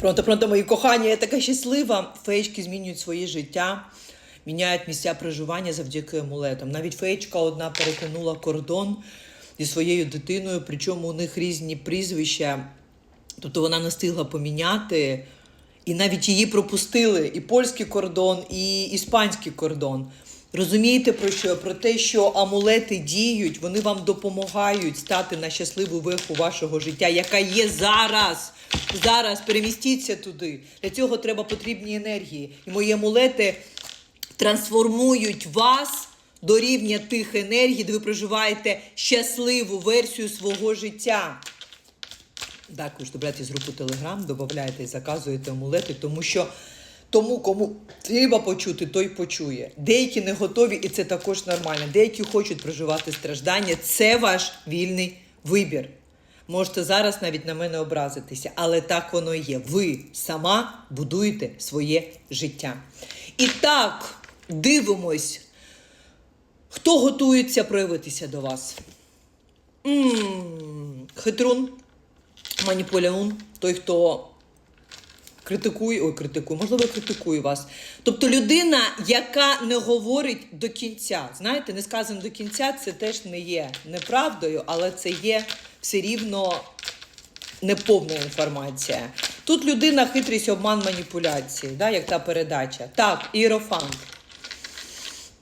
Пронто, пронто, мої кохані, я така щаслива. Феєчки змінюють своє життя, міняють місця проживання завдяки амулетам. Навіть феєчка одна перетинула кордон зі своєю дитиною, причому у них різні прізвища. Тобто вона не встигла поміняти, і навіть її пропустили і польський кордон, і іспанський кордон. Розумієте про що? Про те, що амулети діють, вони вам допомагають стати на щасливу веху вашого життя, яка є зараз. Зараз перемістіться туди. Для цього треба потрібні енергії. І мої амулети трансформують вас до рівня тих енергій, де ви проживаєте щасливу версію свого життя. Також добрати з групу Телеграм, додаєте і заказуєте амулети, тому що тому, кому треба почути, той почує. Деякі не готові, і це також нормально. Деякі хочуть проживати страждання. Це ваш вільний вибір. Можете зараз навіть на мене образитися, але так воно і є. Ви сама будуєте своє життя. І так, дивимось, хто готується проявитися до вас. м хитрун, маніпуляун, той, хто критикує, ой, критикує, можливо, критикує вас. Тобто людина, яка не говорить до кінця. Знаєте, не сказано до кінця, це теж не є неправдою, але це є все рівно неповна інформація. Тут людина хитрість, обман, маніпуляції, да, як та передача. Так, іерофант.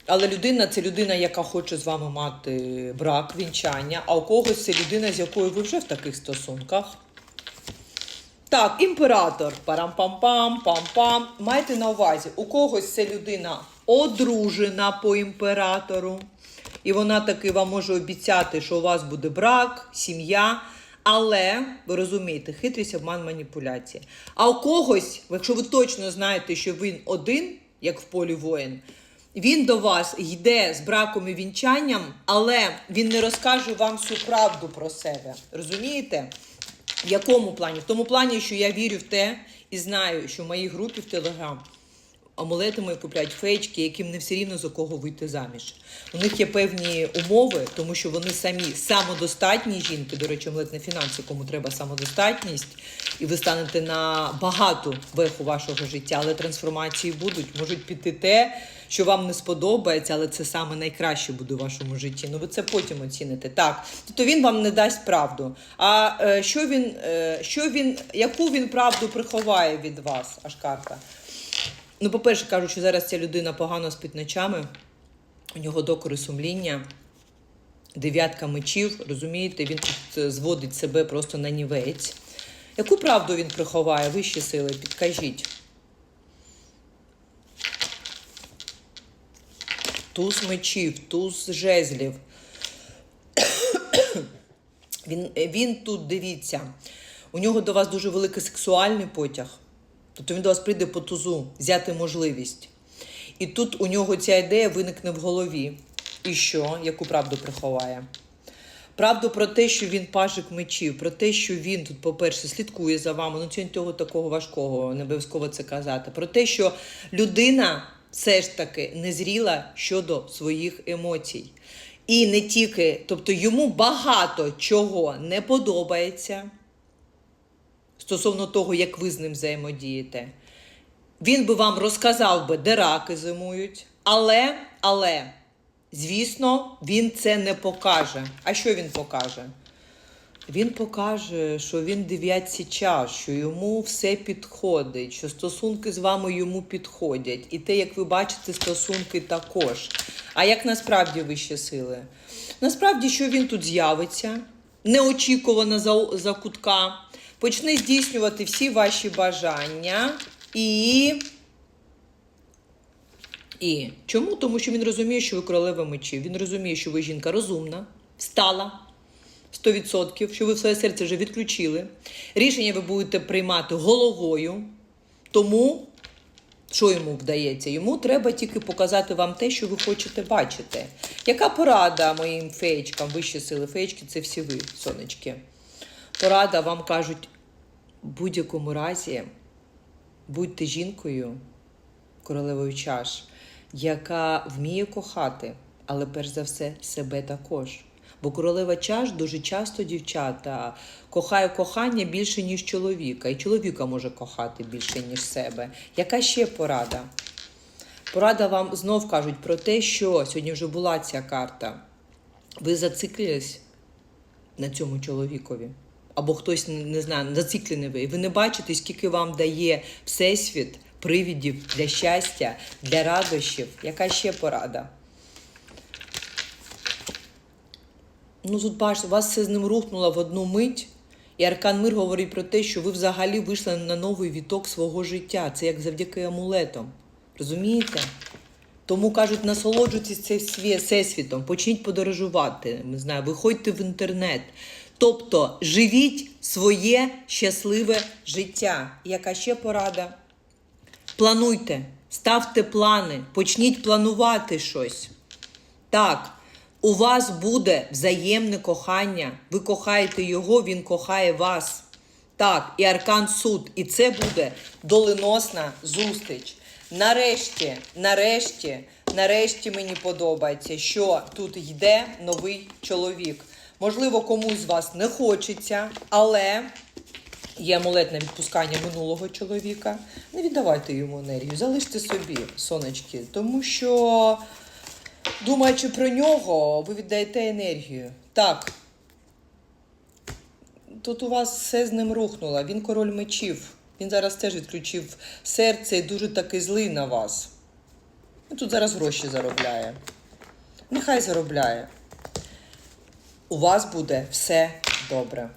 Але людина це людина, яка хоче з вами мати брак, вінчання, а у когось це людина, з якою ви вже в таких стосунках. Так, імператор. Парам-пам-пам, пам-пам. Майте на увазі, у когось це людина одружена по імператору. І вона таки вам може обіцяти, що у вас буде брак, сім'я. Але ви розумієте, хитрість, обман, маніпуляція. А у когось, якщо ви точно знаєте, що він один, як в полі воїн, він до вас йде з браком і вінчанням, але він не розкаже вам всю правду про себе. Розумієте? В якому плані? В тому плані, що я вірю в те і знаю, що в моїй групі в Телеграм амулети мої купляють фейчки, яким не все рівно за кого вийти заміж. У них є певні умови, тому що вони самі самодостатні жінки. До речі, амулет на фінанси, кому треба самодостатність, і ви станете на багату веху вашого життя, але трансформації будуть. Можуть піти те, що вам не сподобається, але це саме найкраще буде в вашому житті. Ну ви це потім оціните. Так, тобто він вам не дасть правду. А е, що він, е, що він, яку він правду приховає від вас, аж карта? Ну, по-перше, кажуть, що зараз ця людина погано спить ночами, у нього докори сумління, дев'ятка мечів, розумієте, він тут е, зводить себе просто на нівець. Яку правду він приховає? Вищі сили, підкажіть. Туз мечів, туз жезлів. Він, він тут, дивіться, у нього до вас дуже великий сексуальний потяг. Тобто він до вас прийде по тузу, взяти можливість. І тут у нього ця ідея виникне в голові. І що? Яку правду приховає? Правду про те, що він пажик мечів, про те, що він тут, по-перше, слідкує за вами, ну цього такого важкого, не обов'язково це казати. Про те, що людина все ж таки незріла щодо своїх емоцій. І не тільки, тобто йому багато чого не подобається стосовно того, як ви з ним взаємодієте. Він би вам розказав би, де раки зимують, але, але, звісно, він це не покаже. А що він покаже? Він покаже, що він дев'ятці час, що йому все підходить, що стосунки з вами йому підходять. І те, як ви бачите, стосунки також. А як насправді вищі сили? Насправді, що він тут з'явиться, неочікувано за, за кутка, почне здійснювати всі ваші бажання і. І чому? Тому що він розуміє, що ви королева мечів. Він розуміє, що ви жінка розумна, встала 100%, що ви в своє серце вже відключили. Рішення ви будете приймати головою. Тому, що йому вдається? Йому треба тільки показати вам те, що ви хочете бачити. Яка порада моїм феєчкам, вищі сили феєчки це всі ви, сонечки. Порада вам кажуть, в будь-якому разі будьте жінкою, королевою чаш, яка вміє кохати, але перш за все себе також. Бо королева чаш дуже часто дівчата кохає кохання більше, ніж чоловіка. І чоловіка може кохати більше, ніж себе. Яка ще порада? Порада вам знов кажуть про те, що сьогодні вже була ця карта. Ви зациклились на цьому чоловікові. Або хтось не знаю, зациклений ви. І ви не бачите, скільки вам дає Всесвіт привідів для щастя, для радощів. Яка ще порада? Ну, тут бачите, вас все з ним рухнуло в одну мить. І Аркан Мир говорить про те, що ви взагалі вийшли на новий віток свого життя. Це як завдяки амулетам. Розумієте? Тому кажуть, насолоджуйтесь цим всесвітом, почніть подорожувати. Не знаю, виходьте в інтернет. Тобто живіть своє щасливе життя. Яка ще порада? Плануйте, ставте плани, почніть планувати щось. Так, у вас буде взаємне кохання. Ви кохаєте його, він кохає вас. Так, і аркан суд. І це буде доленосна зустріч. Нарешті, нарешті, нарешті мені подобається, що тут йде новий чоловік. Можливо, комусь з вас не хочеться, але Є амулет на відпускання минулого чоловіка. Не віддавайте йому енергію, залиште собі, сонечки, тому що, думаючи про нього, ви віддаєте енергію. Так. Тут у вас все з ним рухнуло. Він король мечів. Він зараз теж відключив серце і дуже таки злий на вас. Він тут зараз гроші заробляє. Нехай заробляє. У вас буде все добре.